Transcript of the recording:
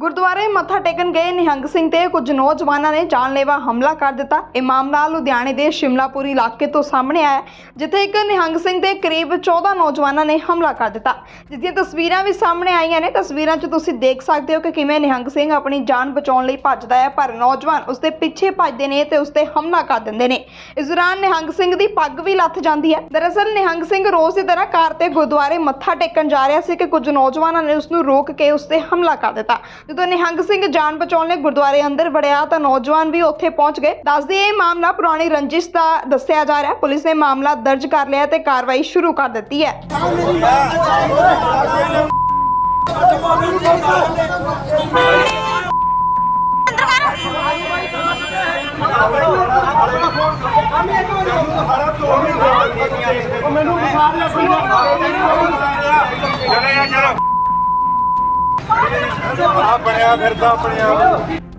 ਗੁਰਦੁਆਰੇ ਮੱਥਾ ਟੇਕਣ ਗਏ ਨਿਹੰਗ ਸਿੰਘ ਤੇ ਕੁਝ ਨੌਜਵਾਨਾਂ ਨੇ ਜਾਨਲੇਵਾ ਹਮਲਾ ਕਰ ਦਿੱਤਾ। ਇਹ ਮਾਮਲਾ ਲੁਧਿਆਣੇ ਦੇ ਸ਼ਿਮਲਾਪੁਰੀ ਇਲਾਕੇ ਤੋਂ ਸਾਹਮਣੇ ਆਇਆ ਜਿੱਥੇ ਇੱਕ ਨਿਹੰਗ ਸਿੰਘ ਦੇ ਕਰੀਬ 14 ਨੌਜਵਾਨਾਂ ਨੇ ਹਮਲਾ ਕਰ ਦਿੱਤਾ। ਜਿਸ ਦੀਆਂ ਤਸਵੀਰਾਂ ਵੀ ਸਾਹਮਣੇ ਆਈਆਂ ਨੇ। ਤਸਵੀਰਾਂ 'ਚ ਤੁਸੀਂ ਦੇਖ ਸਕਦੇ ਹੋ ਕਿ ਕਿਵੇਂ ਨਿਹੰਗ ਸਿੰਘ ਆਪਣੀ ਜਾਨ ਬਚਾਉਣ ਲਈ ਭੱਜਦਾ ਹੈ, ਪਰ ਨੌਜਵਾਨ ਉਸ ਦੇ ਪਿੱਛੇ ਭੱਜਦੇ ਨੇ ਤੇ ਉਸ ਤੇ ਹਮਲਾ ਕਰ ਦਿੰਦੇ ਨੇ। ਇਸ ਦੌਰਾਨ ਨਿਹੰਗ ਸਿੰਘ ਦੀ ਪੱਗ ਵੀ ਲੱਥ ਜਾਂਦੀ ਹੈ। ਦਰਅਸਲ ਨਿਹੰਗ ਸਿੰਘ ਰੋਜ਼ ਦੀ ਤਰ੍ਹਾਂ ਕਾਰ ਤੇ ਗੁਰਦੁਆਰੇ ਮੱਥਾ ਟੇਕਣ ਜਾ ਰਿਹਾ ਸੀ ਕਿ ਕੁਝ ਨੌਜਵਾਨਾਂ ਨੇ ਉਸ ਨੂੰ ਰੋਕ ਕੇ ਉਸ ਤੇ ਹਮਲਾ ਕਰ ਦਿੱਤਾ। ਜਦੋਂ ਨਿਹੰਗ ਸਿੰਘ ਜਾਨ ਬਚਾਉਣ ਲਈ ਗੁਰਦੁਆਰੇ ਅੰਦਰ ਵੜਿਆ ਤਾਂ ਨੌਜਵਾਨ ਵੀ ਉੱਥੇ ਪਹੁੰਚ ਗਏ ਦੱਸਦੇ ਇਹ ਮਾਮਲਾ ਪੁਰਾਣੀ ਰੰਜਿਸ਼ ਦਾ ਦੱਸਿਆ ਜਾ ਰਿਹਾ ਪੁਲਿਸ ਨੇ ਮਾਮਲਾ ਦਰਜ ਕਰ ਲਿਆ ਤੇ ਕਾਰਵਾਈ ਸ਼ੁਰੂ ਕਰ ਦਿੱਤੀ ਹੈ ਮੈਨੂੰ ਬੁਖਾਰ ਲੱਗ ਆ ਬਣਿਆ ਫਿਰਦਾ ਆਪਣੇ ਆਪ